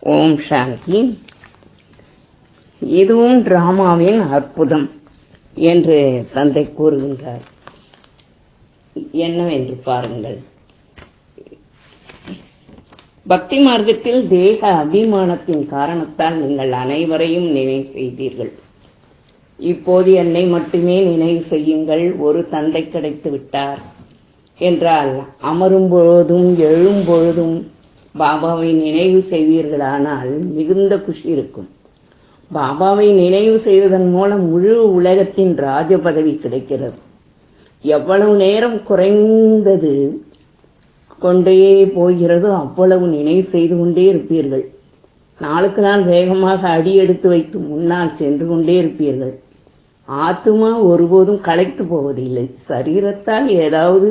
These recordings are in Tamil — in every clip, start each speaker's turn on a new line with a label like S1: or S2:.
S1: ஓம் சாந்தி. இதுவும் டிராமாவின் அற்புதம் என்று தந்தை கூறுகின்றார். என்னவென்று பாருங்கள். பக்தி மார்க்கத்தில் தேக அபிமானத்தின் காரணத்தால் நீங்கள் அனைவரையும் நினைவு செய்தீர்கள். இப்போது என்னை மட்டுமே நினைவு செய்யுங்கள் ஒரு தந்தை கிடைத்து விட்டார் என்றால் அமரும் பொழுதும் எழும் பொழுதும் பாபாவை நினைவு செய்வீர்களானால் மிகுந்த குஷி இருக்கும். பாபாவை நினைவு செய்வதன் மூலம் முழு உலகத்தின் ராஜ பதவி கிடைக்கிறது. எவ்வளவு நேரம் குறைந்தது கொண்டே போகிறதோ அவ்வளவு நினைவு செய்து கொண்டே இருப்பீர்கள். நாளுக்கு நாள் வேகமாக அடி எடுத்து வைத்து முன்னால் சென்று கொண்டே இருப்பீர்கள். ஆத்துமா ஒருபோதும் களைத்து போவதில்லை. சரீரத்தால் ஏதாவது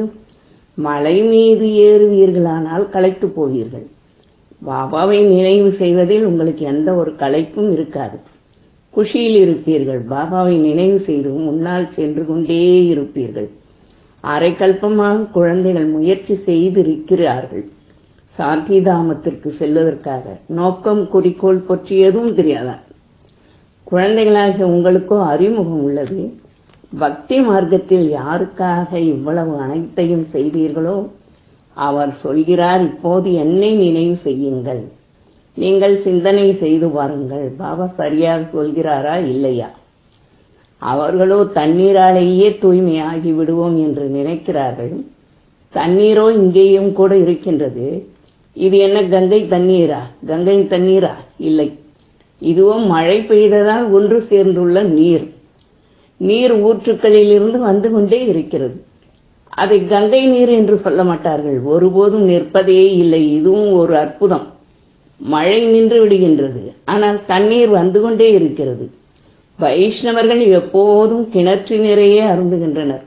S1: மலை மீது ஏறுவீர்களானால் களைத்து போவீர்கள். பாபாவை நினைவு செய்வதில் உங்களுக்கு எந்த ஒரு களைப்பும் இருக்காது. குஷியில் இருப்பீர்கள். பாபாவை நினைவு செய்து முன்னால் சென்று கொண்டே இருப்பீர்கள். அரைக்கல்பமாக குழந்தைகள் முயற்சி செய்திருக்கிறார்கள். சாந்திதாமத்திற்கு செல்வதற்காக நோக்கம் குறிக்கோள் பற்றி எதுவும் தெரியாதா? குழந்தைகளாக உங்களுக்கோ அறிமுகம் உள்ளது. பக்தி மார்க்கத்தில் யாருக்காக இவ்வளவு அனைத்தையும் செய்தீர்களோ அவர் சொல்கிறார் இப்போது என்னை நினைவு செய்யுங்கள். நீங்கள் சிந்தனை செய்து பாருங்கள் பாபா சரியாக சொல்கிறாரா இல்லையா? அவர்களோ தண்ணீராலேயே தூய்மையாகி விடுவோம் என்று நினைக்கிறார்கள். தண்ணீரோ இங்கேயும் கூட இருக்கின்றது. இது என்ன கங்கை தண்ணீரா? கங்கை தண்ணீரா? இல்லை. இதுவும் மழை பெய்ததால் ஒன்று சேர்ந்துள்ள நீர். நீர் ஊற்றுக்களிலிருந்து வந்து கொண்டே இருக்கிறது. அதை கங்கை நீர் என்று சொல்ல மாட்டார்கள். ஒருபோதும் நிற்பதே இல்லை. இதுவும் ஒரு அற்புதம். மழை நின்று விடுகின்றது. ஆனால் தண்ணீர் வந்து கொண்டே இருக்கிறது. வைஷ்ணவர்கள் எப்போதும் கிணற்று நிறைய அருந்துகின்றனர்.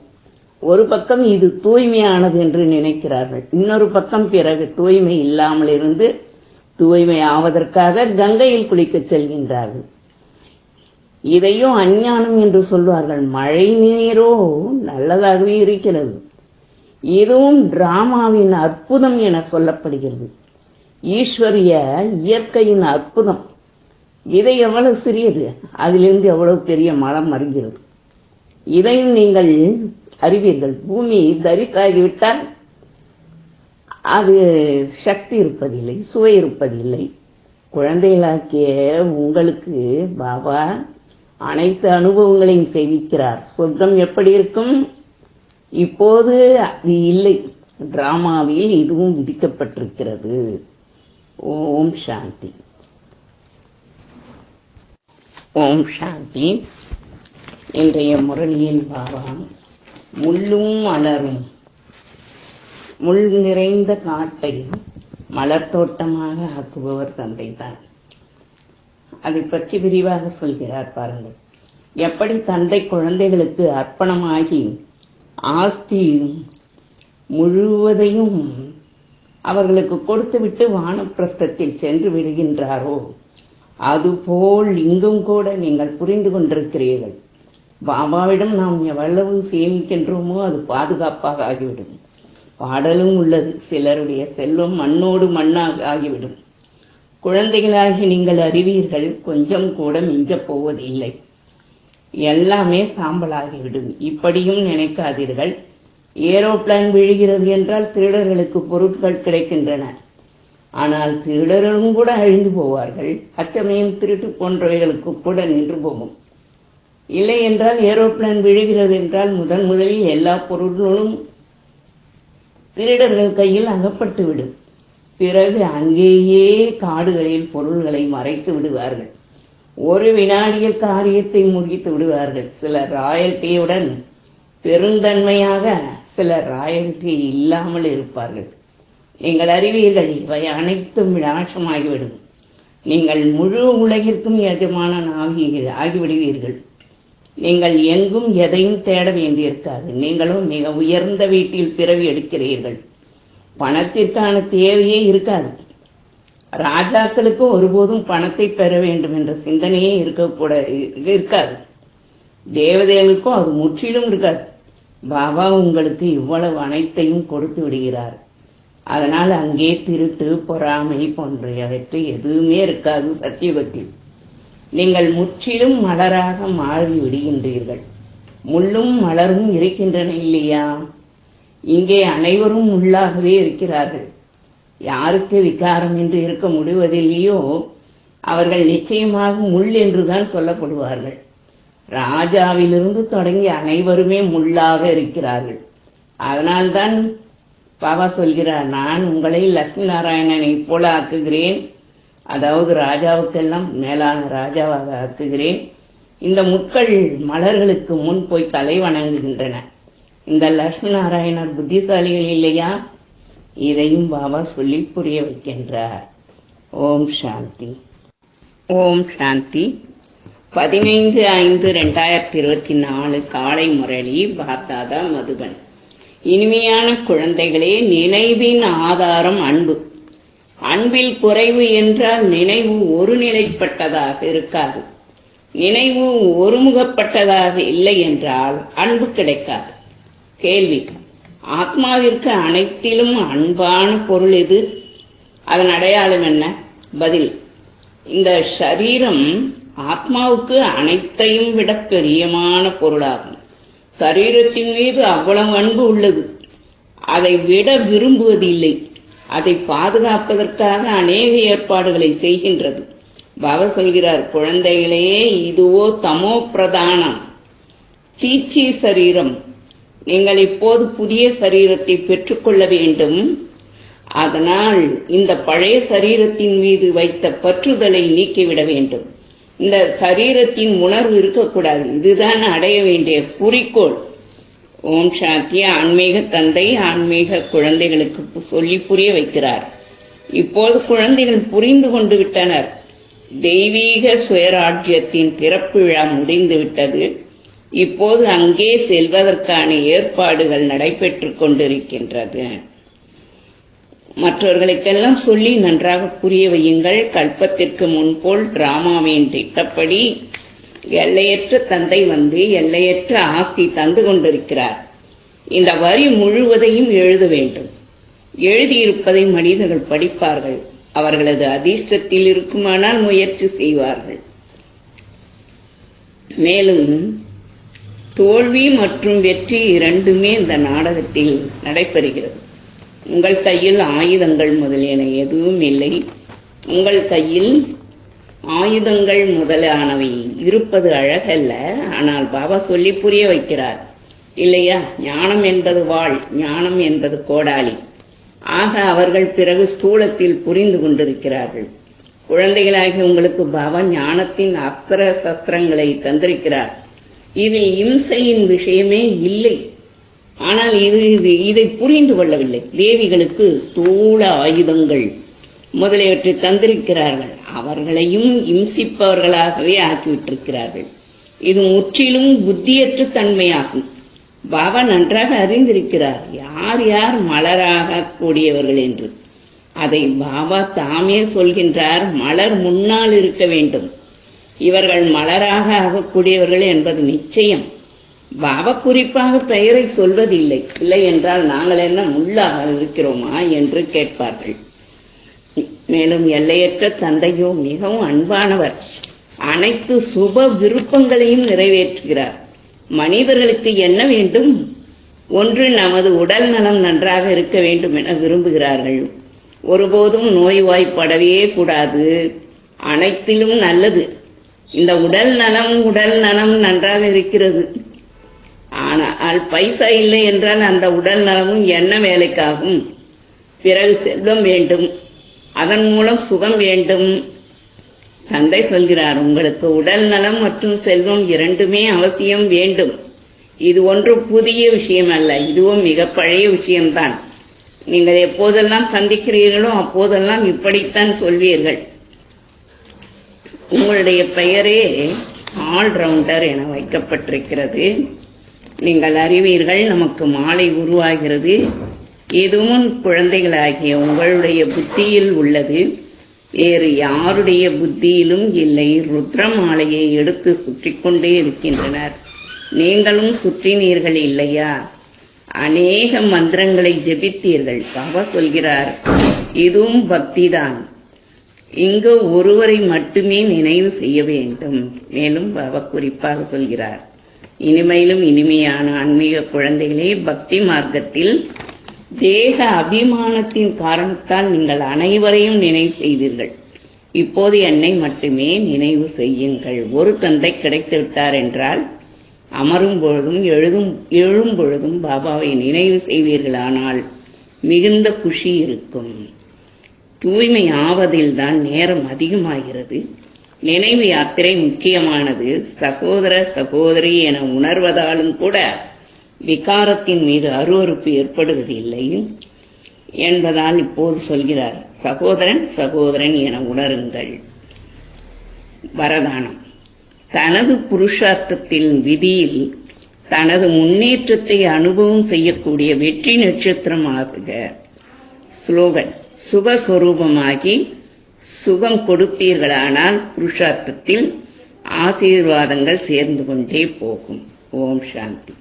S1: ஒரு பக்கம் இது தூய்மையானது என்று நினைக்கிறார்கள். இன்னொரு பக்கம் பிறகு தூய்மை இல்லாமல் இருந்து தூய்மை ஆவதற்காக கங்கையில் குளிக்கச் செல்கின்றார்கள். இதையும் அஞ்ஞானம் என்று சொல்வார்கள். மழை நீரோ நல்லதாகவே இருக்கிறது. இதுவும் டிராமாவின் அற்புதம் என சொல்லப்படுகிறது. ஈஸ்வரிய இயற்கையின் அற்புதம். இதை எவ்வளவு சிறியது? அதிலிருந்து எவ்வளவு பெரிய மலம் வருகிறது? இதையும் நீங்கள் அறிவீர்கள். பூமி தரித்தாகிவிட்டால் அது சக்தி இருப்பதில்லை சுவை இருப்பதில்லை. குழந்தைகளாக்கிய உங்களுக்கு பாபா அனைத்து அனுபவங்களையும் செய்விக்கிறார் சொர்க்கம் எப்படி இருக்கும்? இப்போது அது இல்லை. டிராமாவில் இதுவும் விதிக்கப்பட்டிருக்கிறது. ஓம் சாந்தி. ஓம் சாந்தி. இன்றைய முரளியின் பாவம் முள்ளும் மலரும். முள் நிறைந்த காட்டை மலர் தோட்டமாக ஆக்குபவர் தந்தை தான் அதை பற்றி விரிவாக சொல்கிறார் பாருங்கள். எப்படி தந்தை குழந்தைகளுக்கு அர்ப்பணமாகி ஆஸ்தி முழுவதையும் அவர்களுக்கு கொடுத்துவிட்டு வானப்பிரஸ்தத்தில் சென்று விடுகின்றாரோ? அதுபோல் இங்கும் கூட நீங்கள் புரிந்து கொண்டிருக்கிறீர்கள். பாபாவிடம் நாம் எவ்வளவு சேமிக்கின்றோமோ அது பாதுகாப்பாக ஆகிவிடும். பாடலும் உள்ளது சிலருடைய செல்வம் மண்ணோடு மண்ணாக ஆகிவிடும். குழந்தைகளாகி நீங்கள் அறிவீர்கள் கொஞ்சம் கூட மிஞ்சப் போவதில்லை. எல்லாமே சாம்பலாகிவிடும் இப்படியும் நினைக்காதீர்கள். ஏரோப்ளான் விழுகிறது என்றால் திருடர்களுக்கு பொருட்கள் கிடைக்கின்றன. ஆனால் திருடர்களும் கூட அழிந்து போவார்கள். அச்சமயம் திருட்டு போன்றவைகளுக்கு கூட நின்று போகும். இல்லை என்றால் ஏரோப்ளான் விழுகிறது என்றால் முதன் முதலில் எல்லா பொருட்களும் திருடர்கள் கையில் அகப்பட்டுவிடும். பிறகு அங்கேயே காடுகளில் பொருள்களை மறைத்து விடுவார்கள். ஒரு வினாடியில் காரியத்தை முடித்து விடுவார்கள். சிலர் ராயல்டியுடன் பெருந்தன்மையாக சிலர் ராயல்டி இல்லாமல் இருப்பார்கள். நீங்கள் அறிவீர்கள் இவை அனைத்தும் விநாசமாகிவிடும். நீங்கள் முழு உலகிற்கும் எஜமானன் ஆகி ஆகிவிடுவீர்கள். நீங்கள் எங்கும் எதையும் தேட வேண்டியிருக்காது. நீங்களும் மிக உயர்ந்த வீட்டில் பிறவி எடுக்கிறீர்கள். பணத்திற்கான தேவையே இருக்காது. ராஜாக்களுக்கு ஒருபோதும் பணத்தை பெற வேண்டும் என்ற சிந்தனையே இருக்கக்கூட இருக்காது. தேவதைகளுக்கும் அது முற்றிலும் இருக்காது. பாபா உங்களுக்கு இவ்வளவு அனைத்தையும் கொடுத்து விடுகிறார். அதனால் அங்கே திருட்டு பொறாமை போன்றவற்றை எதுவுமே இருக்காது சத்தியபத்தில் நீங்கள் முற்றிலும் மலராக மாறி விடுகின்றீர்கள். முள்ளும் மலரும் இருக்கின்றன இல்லையா? இங்கே அனைவரும் முள்ளாகவே இருக்கிறார்கள். யாருக்கு விகாரம் என்று இருக்க முடிவதில்லையோ அவர்கள் நிச்சயமாக முள் என்றுதான் சொல்லப்படுவார்கள். ராஜாவிலிருந்து தொடங்கி அனைவருமே முள்ளாக இருக்கிறார்கள். அதனால்தான் பாபா சொல்கிறார் நான் உங்களை லட்சுமி நாராயணனை போல ஆக்குகிறேன். அதாவது ராஜாவுக்கெல்லாம் மேலான ராஜாவாக ஆக்குகிறேன். இந்த முட்கள் மலர்களுக்கு முன் போய் தலை வணங்குகின்றன. இந்த லட்சுமி நாராயணர் புத்திசாலிகள் இல்லையா? இதையும் பாபா சொல்லி புரிய வைக்கின்றார். ஓம் சாந்தி. ஓம் சாந்தி. பதினைந்து ஐந்து ரெண்டாயிரத்தி இருபத்தி நாலு காலை முரளி பாத்தாதா மதுபன். இனிமையான குழந்தைகளே நினைவின் ஆதாரம் அன்பு. அன்பில் குறைவு என்றால் நினைவு ஒருநிலைப்பட்டதாக இருக்காது. நினைவு ஒருமுகப்பட்டதாக இல்லை என்றால் அன்பு கிடைக்காது. கேள்வி. ஆத்மாவிற்கு அனைத்திலும் அன்பான பொருள் எது? அதன் அடையாளம் என்ன? பதில் இந்த சரீரம் ஆத்மாவுக்கு அனைத்தையும் விட பெரியமான பொருளாகும். சரீரத்தின் மீது அவ்வளவு அன்பு உள்ளது. அதை விட விரும்புவதில்லை. அதை பாதுகாப்பதற்காக அநேக ஏற்பாடுகளை செய்கின்றது. பாபா சொல்கிறார் குழந்தைகளே இதுவோ தமோ பிரதானம். சீச்சி சரீரம். நீங்கள் இப்போது புதிய சரீரத்தை பெற்றுக்கொள்ள வேண்டும். அதனால் இந்த பழைய சரீரத்தின் மீது வைத்த பற்றுதலை நீக்கிவிட வேண்டும். இந்த சரீரத்தின் உணர்வு இருக்கக்கூடாது. இதுதான் அடைய வேண்டிய குறிக்கோள். ஓம் சாந்தி ஆன்மீக தந்தை ஆன்மீக குழந்தைகளுக்கு சொல்லி புரிய வைக்கிறார். இப்போது குழந்தைகள் புரிந்து கொண்டு விட்டனர். தெய்வீக சுயராஜ்யத்தின் பிறப்பு விழா முடிந்துவிட்டது இப்போது அங்கே செல்வதற்கான ஏற்பாடுகள் நடைபெற்று கொண்டிருக்கின்றது. மற்றவர்களுக்கெல்லாம் சொல்லி நன்றாக புரிய வையுங்கள். கல்பத்திற்கு முன்போல் டிராமாவின் திட்டப்படி எல்லையற்ற தந்தை வந்து எல்லையற்ற ஆஸ்தி தந்து கொண்டிருக்கிறார். இந்த வரி முழுவதையும் எழுத வேண்டும். எழுதியிருப்பதை மனிதர்கள் படிப்பார்கள். அவர்களது அதிர்ஷ்டத்தில் இருக்குமானால் முயற்சி செய்வார்கள். மேலும் தோல்வி மற்றும் வெற்றி இரண்டுமே இந்த நாடகத்தில் நடைபெறுகிறது. உங்கள் கையில் ஆயுதங்கள் முதலியன எதுவும் இல்லை. உங்கள் கையில் ஆயுதங்கள் முதலானவை. இருப்பது அழகல்ல ஆனால் பாபா சொல்லி புரிய வைக்கிறார். இல்லையா? ஞானம் என்பது வாழ் ஞானம் என்பது கோடாலி ஆக அவர்கள் பிறகு ஸ்தூலத்தில் புரிந்து கொண்டிருக்கிறார்கள். குழந்தைகளாகி உங்களுக்கு பாபா ஞானத்தின் அஸ்திர சஸ்திரங்களை தந்திருக்கிறார். இதில் இம்சையின் விஷயமே இல்லை. ஆனால் இது இது இதை புரிந்து கொள்ளவில்லை. தேவிகளுக்கு ஸ்தூல ஆயுதங்கள் முதலியவற்றை தந்திருக்கிறார்கள். அவர்களையும் இம்சிப்பவர்களாகவே ஆக்கிவிட்டிருக்கிறார்கள். இது முற்றிலும் புத்தியற்ற தன்மையாகும். பாபா நன்றாக அறிந்திருக்கிறார். யார் யார் மலராக கூடியவர்கள் என்று. அதை பாபா தாமே சொல்கின்றார். மலர் முன்னால் இருக்க வேண்டும். இவர்கள் மலராக ஆகக்கூடியவர்கள் என்பது நிச்சயம். பாபா குறிப்பாக பெயரை சொல்வதில்லை. இல்லை என்றால் நாங்கள் என்ன முள்ளாக இருக்கிறோமா என்று கேட்பார்கள். மேலும் எல்லையற்ற தந்தையோ மிகவும் அன்பானவர். அனைத்து சுப விருப்பங்களையும் நிறைவேற்றுகிறார். மனிதர்களுக்கு என்ன வேண்டும்? ஒன்று நமது உடல் நலம் நன்றாக இருக்க வேண்டும் என விரும்புகிறார்கள். ஒருபோதும் நோய்வாய்ப்படவே கூடாது. அனைத்திலும் நல்லது. இந்த உடல் நலம் உடல் நலம் நன்றாக இருக்கிறது. ஆனால் பைசா இல்லை என்றால் அந்த உடல் நலமும் என்ன வேலைக்காகும்? பிறகு செல்வம் வேண்டும். அதன் மூலம் சுகம் வேண்டும். தந்தை சொல்கிறார் உங்களுக்கு உடல் நலம் மற்றும் செல்வம் இரண்டுமே அவசியம் வேண்டும். இது ஒன்று புதிய விஷயம் அல்ல இதுவும் மிக பழைய விஷயம்தான். நீங்கள் எப்போதெல்லாம் சந்திக்கிறீர்களோ அப்போதெல்லாம் இப்படித்தான் சொல்வீர்கள். உங்களுடைய பெயரே ஆல்ரவுண்டர் என வைக்கப்பட்டிருக்கிறது. நீங்கள் அறிவீர்கள் நமக்கு மாலை உருவாகிறது. இதுவும் குழந்தைகளாகிய உங்களுடைய புத்தியில் உள்ளது. வேறு யாருடைய புத்தியிலும் இல்லை. ருத்ர மாலையை எடுத்து சுற்றி கொண்டே இருக்கின்றனர். நீங்களும் சுற்றினீர்கள் இல்லையா? அநேக மந்திரங்களை ஜெபித்தீர்கள். பாபா சொல்கிறார் இதுவும் பக்திதான். இங்கு ஒருவரை மட்டுமே நினைவு செய்ய வேண்டும். மேலும் பாபா குறிப்பாக சொல்கிறார் இனிமையிலும் இனிமையான ஆன்மீக குழந்தைகளே பக்தி மார்க்கத்தில் தேக அபிமானத்தின் காரணத்தால் நீங்கள் அனைவரையும் நினைவு செய்தீர்கள். இப்போது என்னை மட்டுமே நினைவு செய்யுங்கள். ஒரு தந்தை கிடைத்து விட்டார் என்றால் அமரும் பொழுதும் எழுதும் எழும் பொழுதும் பாபாவை நினைவு செய்வீர்களானால் மிகுந்த குஷி இருக்கும். தூய்மை ஆவதில்தான் நேரம் அதிகமாகிறது. நினைவு யாத்திரை முக்கியமானது. சகோதர சகோதரி என உணர்வதாலும் கூட விகாரத்தின் மீது அருவறுப்பு ஏற்படுவதில்லை. என்பதால் இப்போது சொல்கிறார் சகோதரன் சகோதரன் என உணருங்கள். வரதானம். தனது புருஷார்த்தத்தின் விதியில் தனது முன்னேற்றத்தை அனுபவம் செய்யக்கூடிய வெற்றி நட்சத்திரமாக ஸ்லோகன். சுகஸ்வரூபமாகி சுகம் கொடுப்பீர்களானால் புருஷார்த்தத்தில் ஆசீர்வாதங்கள் சேர்ந்து கொண்டே போகும். ஓம் சாந்தி.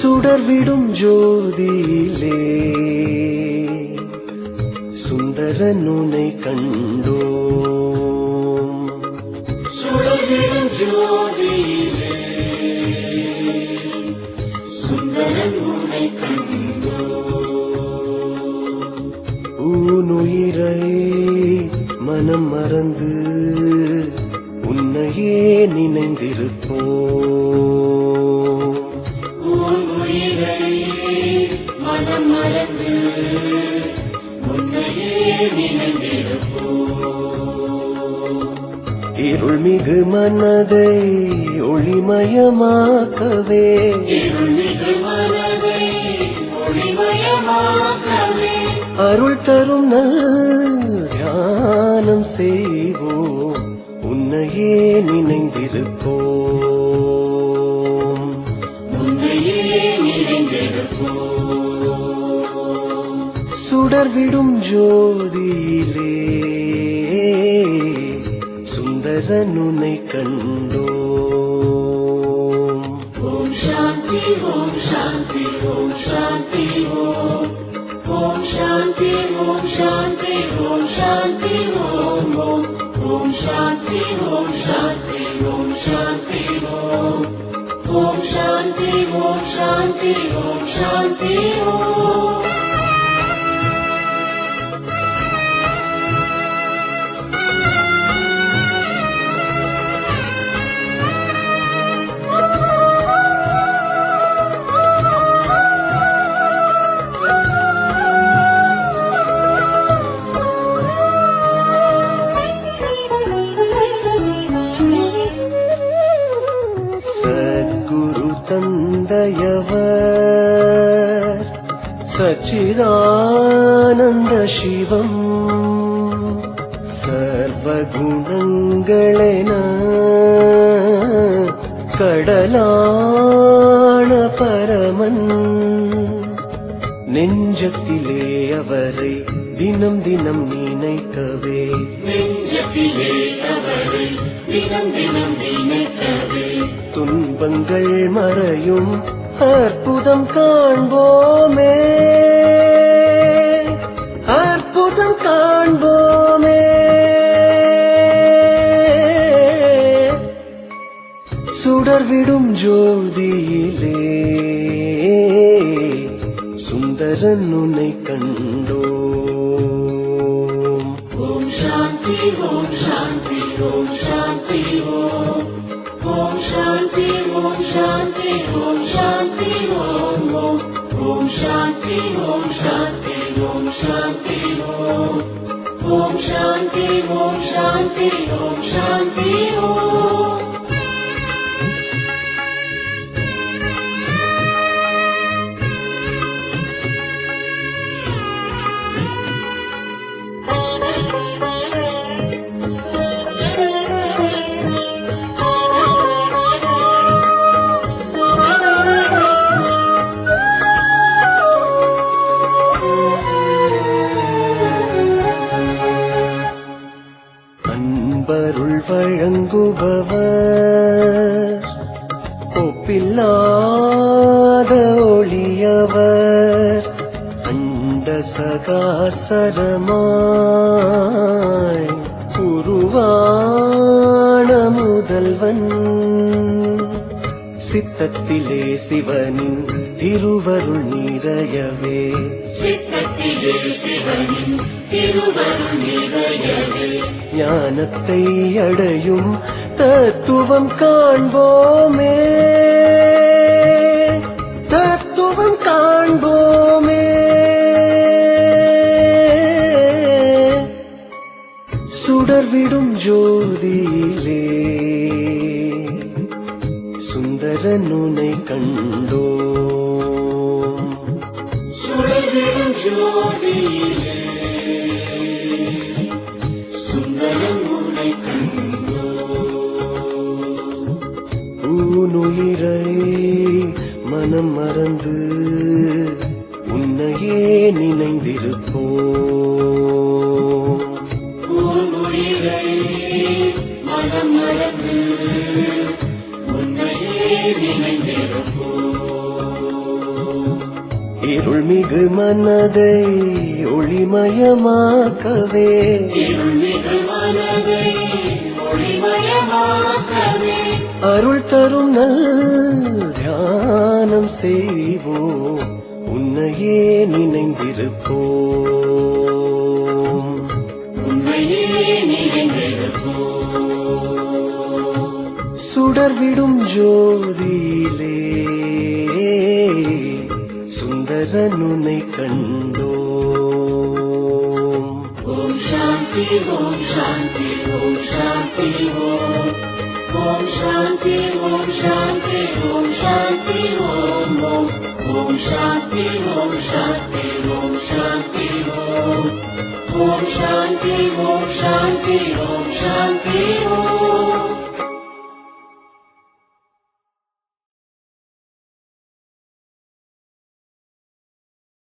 S2: சுடர்விடும் ஜோதியிலே. சுந்தர நுனை கண்டோம். சுடர்விடும் ஜோதியிலே. சுந்தர நுனை கண்டோம். ஊனுயிரை மனம் மறந்து உன்னையே நினைந்திருப்போம்
S3: மனம் மறந்து உன்னையே நினைந்திருப்போம்.
S2: இருள்மிகு மனதை ஒளிமயமாக்கவே.
S3: இருள்மிகு மனதை ஒளிமயமாக்கவே.
S2: அருள் தரும் தியானம் செய்வோம். உன்னையே நினைந்திருப்போம். சுடர்விடும் ஜோதியிலே சுந்தர நுனை கண்டோம்
S3: ஓம் சாந்தி ஓம் சாந்தி ஓம் சாந்தி ஓம் ஓம் சாந்தி ஓம் சாந்தி ஓம் சாந்தி ஓம் ஓம் ஓம் சாந்தி ஓம் சாந்தி ஓம் சாந்தி ஓம் ஓம் சாந்தி ஓம் சாந்தி ஓம் சாந்தி ஓம்
S2: கடலான பரமன். நெஞ்சத்திலே அவரை தினம் தினம் நினைக்கவே.
S3: நெஞ்சத்திலே அவரை தினம் தினம் நினைக்கவே.
S2: துன்பங்கள் மறையும் அற்புதம் காண்போமே. ஜோதியிலே சுந்தரன் உன்னை கண்டோ சகாசரமாய் உருவான முதல்வன் சித்தத்திலே சிவனின் திருவருள் நிறையவே
S3: சித்தத்திலே சிவனின் திருவருள் நிறையவே
S2: ஞானத்தை அடையும் தத்துவம் காண்போமே. சுடர்விடும் ஜோதியிலே. சுந்தரன் உனை கண்டோம்.
S3: சுடர்விடும் ஜோதியிலே. சுந்தரம் உனை கண்டோ
S2: ஊனுயிரை மனம் மறந்து உன்னையே நினைந்திருப்போம்.
S3: உன்னையே நினைந்திருப்போ
S2: இருள்மிகு மனதை ஒளிமயமாக்கவே. அருள் தரும் நல் தியானம் செய்வோம். உன்னையே நினைந்திருப்போம். சுடர்விடும் ஜோதியிலே சுந்தரனுனை கண்டோம்
S3: ஓம் சாந்தி ஓம் சாந்தி ஓம் சாந்தி ஓம் ஓம் சாந்தி ஓம் சாந்தி ஓம் சாந்தி ஓம் ஓம் ஓம் சாந்தி ஓம் சாந்தி ஓம் சாந்தி ஓம் ஓம் சாந்தி ஓம்